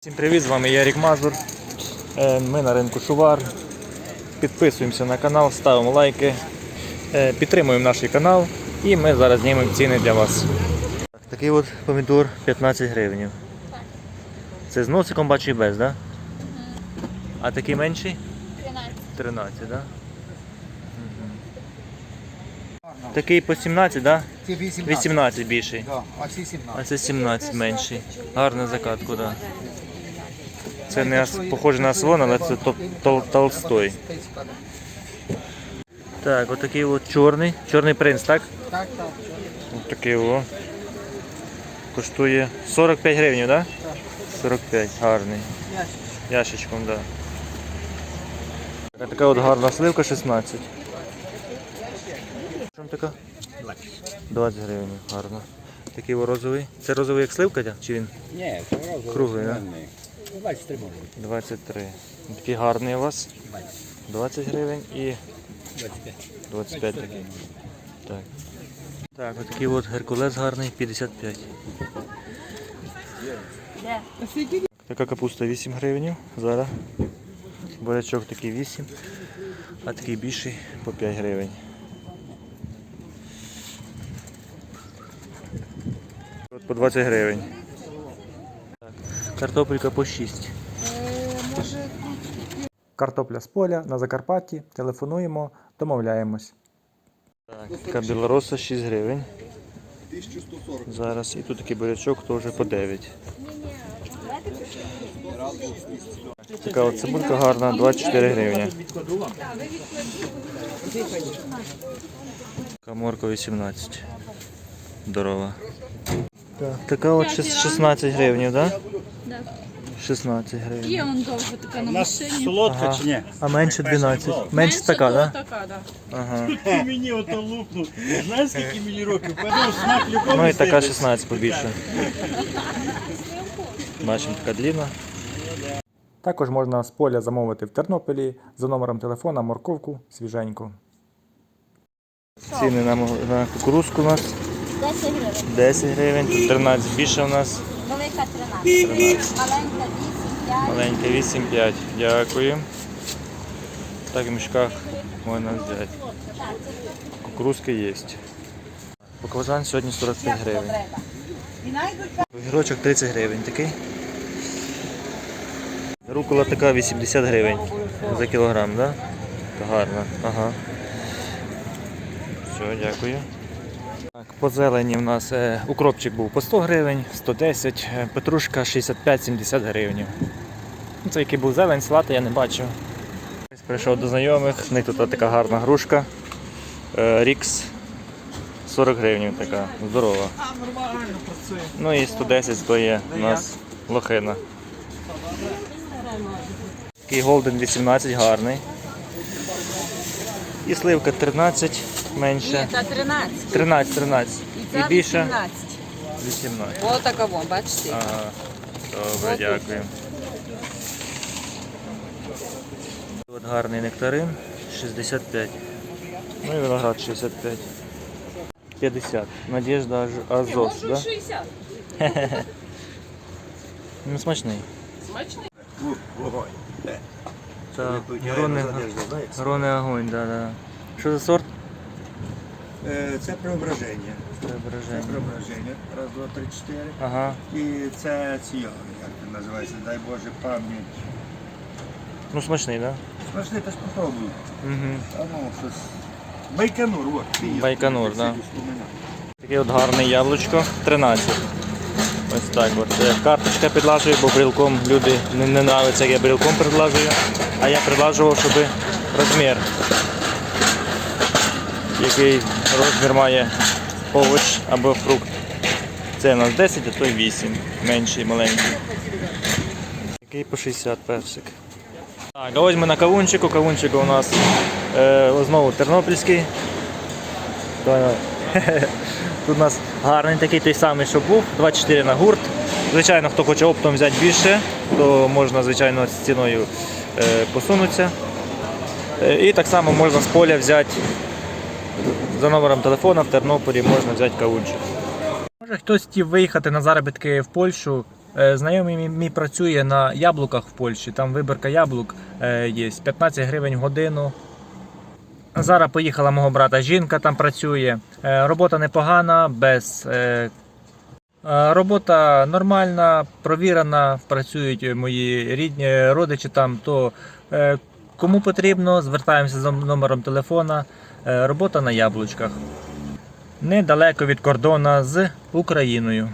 Всім привіт, з вами Ярік Мазур. Е, Ми на ринку Шувар. Підписуємося на канал, ставимо лайки, е, підтримуємо наш канал і ми зараз знімемо ціни для вас. Такий от помідор 15 гривень. Це з носиком бачу і без, так? Да? А такий менший? 13. 13, так? Да? Такий по 17, так? Да? 18. 18 більший. А ці 17. А це 17 менший. Гарна закатка, да. Це не похоже на слон, але це тол- тол- толстой. Так, отакий от чорний. Чорний принц, так? Так, так. Ось такий о. Коштує 45 гривень, так? 45, гарний. Ящичком, так. Да. Така от гарна сливка 16. Чому така? 20 гривень, гарно. Такий розовий. Це розовий як сливка, чи він? Ні, це розовий. Круглий, да? Зелений. 23 може. 23. Такий гарний у вас. 20 гривень і 25. 25 такий. Так. Так, отакий от Геркулес гарний, 55. Така капуста 8 гривень. Зараз. Бурячок такий 8, а такий більший по 5 гривень. От по 20 гривень. Картопелька по 6. Картопля з поля на Закарпатті. Телефонуємо, домовляємось. Так, білороса 6 гривень. Зараз. І тут такий бурячок теж по 9. Така от цибулька гарна, 24 гривні. Така морква 18. Здорова. Так, така от 16 гривень, так? Да. 16 Є гривень. он довго така на машині. солодка Ага. чи ні? А менше 12. Менше така, так? така, да. Ага. Ти мені ото лупнув. Знаєш, скільки мені років? Пойду смак любові. Ну і така 16 побільше. Бачимо, така длінна. Також можна з поля замовити в Тернополі за номером телефона морковку свіженьку. Ціни на, мо- на кукурузку у нас 10 гривень. 10 гривень, тут 13 більше у нас, Велика 13. 13. Маленька 8, 5. маленька 8,5. Дякую. Так в мішках можна взяти. Кукурузка є. Баклажан сьогодні 45 гривень. Огірочок 30 гривень такий. Рукола така 80 гривень за кілограм, да? Гарно. Ага. Все, дякую. Так, по зелені в нас е, укропчик був по 100 гривень, 110, е, петрушка 65-70 гривень. Ну, Це який був зелень, салати я не бачив. Прийшов до знайомих, в них тут така гарна грушка. Е, Рікс 40 гривень така, здорова. Ну і 110 стоїть у нас лохина. Такий голден 18 гарний. І сливка 13 менше. Це 13. 13, 13. І І більше 18. 18. Ось такого, бачите. Ага. Добре, дякую. От гарний нектарин 65. Ну і виноград 65. 50. Надежда Аж- Азос, да? 60. Ну, смачний. Смачний. Так, грони, грони огонь, да, да. Що за сорт? Е, Це преображення. Це Преображення. преображення. Раз, два, три, чотири. Ага. І це ціяга, як це називається, дай Боже пам'ять. Ну смачний, да? Пошли, ти ж попробуй. Угу. А ну, щось. Байконур, от. ти його Байконур, да. сидиш, вспоминай. Таке от гарне яблучко 13. Ось так от. Це Карточка підлажую, бо брілком люди не, не нравиться, як я брілком підлажую. А я підлажував, щоб розмір. Який розмір має овоч або фрукт. Це у нас 10, а то й 8. Менший, маленький. Який по 60 персик. Так, а ось ми на кавунчику. Кавунчик у нас е, знову тернопільський. Давай, давай. Тут у нас гарний такий той самий, що був, 24 на гурт. Звичайно, хто хоче оптом взяти більше, то можна, звичайно, з ціною е, посунутися. Е, і так само можна з поля взяти за номером телефона в Тернополі можна взяти кавунчик. Може хтось хотів виїхати на заробітки в Польщу, Е, Знайомий мій, мій працює на яблуках в Польщі. Там вибірка яблук е, є 15 гривень в годину. Зараз поїхала мого брата жінка, там працює. Е, Робота непогана, без робота нормальна, провірена. Працюють мої рідні родичі там. То кому потрібно, звертаємося за номером телефона. Е, Робота на яблучках. Недалеко від кордону з Україною.